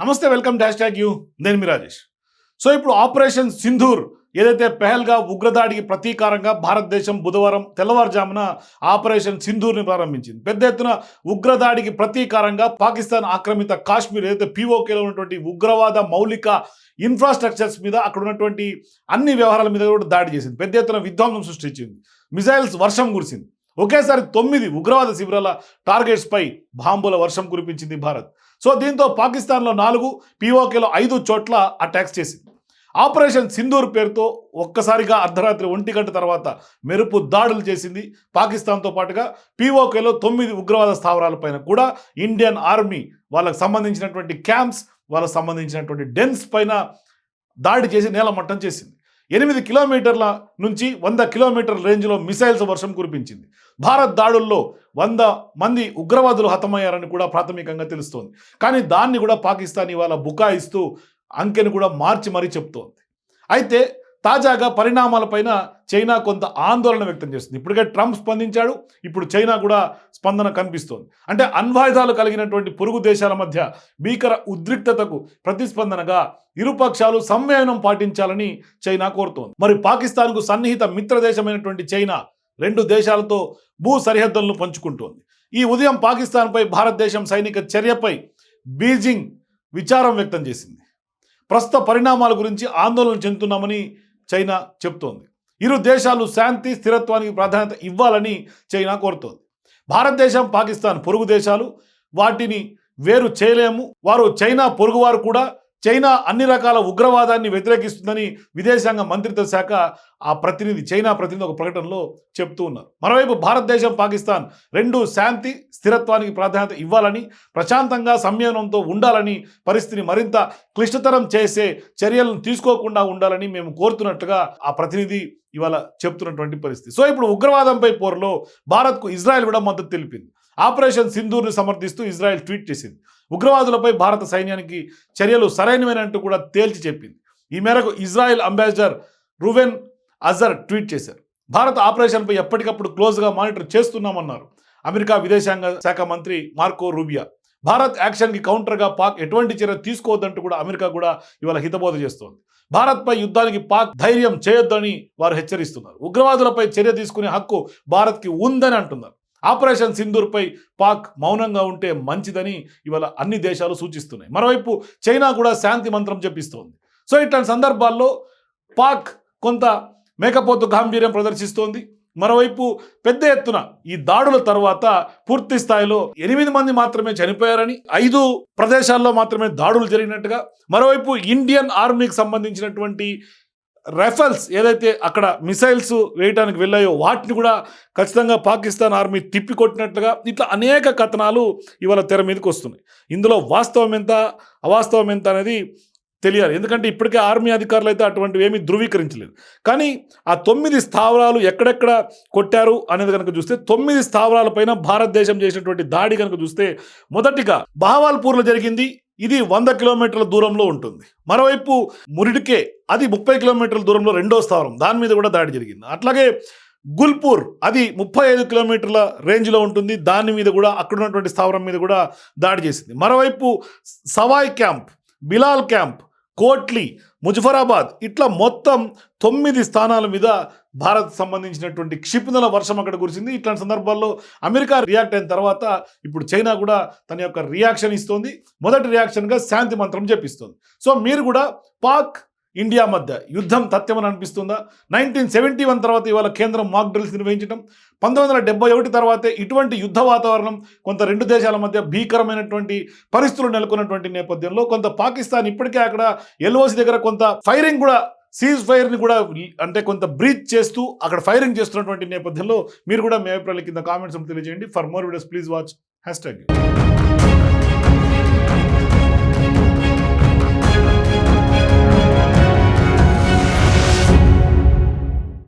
నమస్తే welcome dash tag you. నేను మీ రాజేష్. సో ఇప్పుడు ఆపరేషన్ సింధూర్ ఏదైతే పెహల్గా ఉగ్రదాడికి ప్రతీకారంగా భారతదేశం బుధవారం తెల్లవారుజామున ఆపరేషన్ సింధూర్ని ప్రారంభించింది. పెద్ద ఎత్తున ఉగ్రదాడికి ప్రతీకారంగా పాకిస్తాన్ ఆక్రమిత కాశ్మీర్ ఏదైతే పీఓకేలో ఉన్నటువంటి ఉగ్రవాద మౌలిక ఇన్ఫ్రాస్ట్రక్చర్స్ మీద అక్కడ ఉన్నటువంటి అన్ని వ్యవహారాల మీద కూడా దాడి చేసింది. పెద్ద ఎత్తున విధ్వంసం సృష్టించింది. మిసైల్స్ వర్షం కురిసింది. ఒకేసారి తొమ్మిది ఉగ్రవాద శిబిరాల టార్గెట్స్పై బాంబుల వర్షం కురిపించింది భారత్. సో దీంతో పాకిస్తాన్లో నాలుగు పీఓకేలో ఐదు చోట్ల అటాక్స్ చేసింది. ఆపరేషన్ సింధూర్ పేరుతో ఒక్కసారిగా అర్ధరాత్రి ఒంటి గంట తర్వాత మెరుపు దాడులు చేసింది పాకిస్తాన్తో పాటుగా పీఓకేలో తొమ్మిది ఉగ్రవాద స్థావరాలపైన కూడా ఇండియన్ ఆర్మీ వాళ్ళకు సంబంధించినటువంటి క్యాంప్స్ వాళ్ళకు సంబంధించినటువంటి డెన్స్ పైన దాడి చేసి నేలమట్టం చేసింది. ఎనిమిది కిలోమీటర్ల నుంచి వంద కిలోమీటర్ల రేంజ్లో మిసైల్స్ వర్షం కురిపించింది. భారత్ దాడుల్లో వంద మంది ఉగ్రవాదులు హతమయ్యారని కూడా ప్రాథమికంగా తెలుస్తోంది. కానీ దాన్ని కూడా పాకిస్తాన్ ఇవాళ బుకాయిస్తూ అంకెను కూడా మార్చి మరీ చెప్తోంది. అయితే తాజాగా పరిణామాలపైన చైనా కొంత ఆందోళన వ్యక్తం చేస్తుంది. ఇప్పటికే ట్రంప్ స్పందించాడు ఇప్పుడు చైనా కూడా స్పందన కనిపిస్తోంది. అంటే అణ్వాయుధాలు కలిగినటువంటి పొరుగు దేశాల మధ్య భీకర ఉద్రిక్తతకు ప్రతిస్పందనగా ఇరుపక్షాలు సంయమనం పాటించాలని చైనా కోరుతోంది. మరి పాకిస్తాన్కు సన్నిహిత మిత్రదేశమైనటువంటి చైనా రెండు దేశాలతో భూ సరిహద్దులను పంచుకుంటోంది. ఈ ఉదయం పాకిస్తాన్పై భారతదేశం సైనిక చర్యపై బీజింగ్ విచారం వ్యక్తం చేసింది. ప్రస్తుత పరిణామాల గురించి ఆందోళన చెందుతున్నామని చైనా చెప్తోంది ఇరు దేశాలు శాంతి స్థిరత్వానికి ప్రాధాన్యత ఇవ్వాలని చైనా కోరుతోంది. భారతదేశం పాకిస్తాన్ పొరుగు దేశాలు వాటిని వేరు చేయలేము. వారు చైనా పొరుగువారు కూడా చైనా అన్ని రకాల ఉగ్రవాదాన్ని వ్యతిరేకిస్తుందని విదేశాంగ మంత్రిత్వ శాఖ ఆ ప్రతినిధి చైనా ప్రతినిధి ఒక ప్రకటనలో చెప్తూ ఉన్నారు. మరోవైపు భారతదేశం పాకిస్తాన్ రెండు శాంతి స్థిరత్వానికి ప్రాధాన్యత ఇవ్వాలని ప్రశాంతంగా సంయమనంతో ఉండాలని పరిస్థితిని మరింత క్లిష్టతరం చేసే చర్యలను తీసుకోకుండా ఉండాలని మేము కోరుతున్నట్లుగా ఆ ప్రతినిధి ఇవాళ చెప్తున్నటువంటి పరిస్థితి. సో ఇప్పుడు ఉగ్రవాదంపై పోరులో భారత్కు ఇజ్రాయెల్ కూడా మద్దతు తెలిపింది. ఆపరేషన్ సింధూర్ని సమర్థిస్తూ ఇజ్రాయెల్ ట్వీట్ చేసింది. ఉగ్రవాదులపై భారత సైన్యానికి చర్యలు సరైనవేనంటూ కూడా తేల్చి చెప్పింది. ఈ మేరకు Israel ambassador Reuven Azar tweet చేశారు. భారత ఆపరేషన్పై ఎప్పటికప్పుడు క్లోజ్గా మానిటర్ చేస్తున్నామన్నారు అమెరికా విదేశాంగ శాఖ మంత్రి మార్కో రూబియా. భారత్ యాక్షన్కి కౌంటర్గా పాక్ ఎటువంటి చర్య తీసుకోవద్దంటూ కూడా అమెరికా కూడా ఇవాళ హితబోధ చేస్తోంది. భారత్పై యుద్ధానికి పాక్ ధైర్యం చేయొద్దని వారు హెచ్చరిస్తున్నారు. ఉగ్రవాదులపై చర్య తీసుకునే హక్కు భారత్కి ఉందని అంటున్నారు. ఆపరేషన్ సింధూర్పై పాక్ మౌనంగా ఉంటే మంచిదని ఇవాళ అన్ని దేశాలు సూచిస్తున్నాయి. మరోవైపు చైనా కూడా శాంతి మంత్రం జపిస్తోంది సో ఇట్లాంటి సందర్భాల్లో పాక్ కొంత మేకపోతు గాంభీర్యం ప్రదర్శిస్తోంది. మరోవైపు పెద్ద ఎత్తున ఈ దాడుల తర్వాత పూర్తి స్థాయిలో ఎనిమిది మంది మాత్రమే చనిపోయారని ఐదు ప్రదేశాల్లో మాత్రమే దాడులు జరిగినట్టుగా మరోవైపు ఇండియన్ ఆర్మీకి సంబంధించినటువంటి రైఫల్స్ ఏదైతే అక్కడ మిసైల్స్ వేయడానికి వెళ్ళాయో వాటిని కూడా ఖచ్చితంగా పాకిస్తాన్ ఆర్మీ తిప్పికొట్టినట్లుగా ఇట్లా అనేక కథనాలు ఇవాళ తెర మీదకి వస్తున్నాయి. ఇందులో వాస్తవం ఎంత అవాస్తవం ఎంత అనేది తెలియాలి. ఎందుకంటే ఇప్పటికే ఆర్మీ అధికారులు అయితే అటువంటివి ఏమీ ధృవీకరించలేదు. కానీ ఆ తొమ్మిది స్థావరాలు ఎక్కడెక్కడ కొట్టారు అనేది కనుక చూస్తే తొమ్మిది స్థావరాలపైన భారతదేశం చేసినటువంటి దాడి కనుక చూస్తే మొదటిగా బహవాల్పూర్లో జరిగింది ఇది వంద కిలోమీటర్ల దూరంలో ఉంటుంది. మరోవైపు మురిడికే అది ముప్పై కిలోమీటర్ల దూరంలో రెండో స్థావరం. దాని మీద కూడా దాడి జరిగింది. అట్లాగే గుల్పూర్ అది ముప్పై ఐదు కిలోమీటర్ల రేంజ్లో ఉంటుంది. దాని మీద కూడా అక్కడ ఉన్నటువంటి స్థావరం మీద కూడా దాడి చేసింది. మరోవైపు సవాయ్ క్యాంప్ బిలాల్ క్యాంప్ కోట్లి ముజఫరాబాద్ ఇట్లా మొత్తం తొమ్మిది స్థానాల మీద భారత్ సంబంధించినటువంటి క్షిపణుల వర్షం అక్కడ కురిసింది. ఇట్లాంటి సందర్భాల్లో అమెరికా రియాక్ట్ అయిన తర్వాత ఇప్పుడు చైనా కూడా తన యొక్క రియాక్షన్ ఇస్తోంది. మొదటి రియాక్షన్గా శాంతి మంత్రం చెప్పిస్తుంది సో మీరు కూడా పాక్ ఇండియా మధ్య యుద్ధం తథ్యమని అనిపిస్తుందా? నైన్టీన్ సెవెంటీ వన్ తర్వాత ఇవాళ కేంద్రం మాక్ డ్రిల్స్ నిర్వహించడం పంతొమ్మిది వందల డెబ్బై ఒకటి తర్వాతే ఇటువంటి యుద్ధ వాతావరణం కొంత రెండు దేశాల మధ్య భీకరమైనటువంటి పరిస్థితులు నెలకొన్నటువంటి నేపథ్యంలో కొంత పాకిస్తాన్ ఇప్పటికే అక్కడ ఎల్ఓసి దగ్గర కొంత ఫైరింగ్ కూడా సీజ్ ఫైర్ని కూడా అంటే కొంత బ్రీచ్ చేస్తూ అక్కడ ఫైరింగ్ చేస్తున్నటువంటి నేపథ్యంలో మీరు కూడా మీ అభిప్రాయాల కింద కామెంట్స్ తెలియజేయండి. For more videos please watch hashtag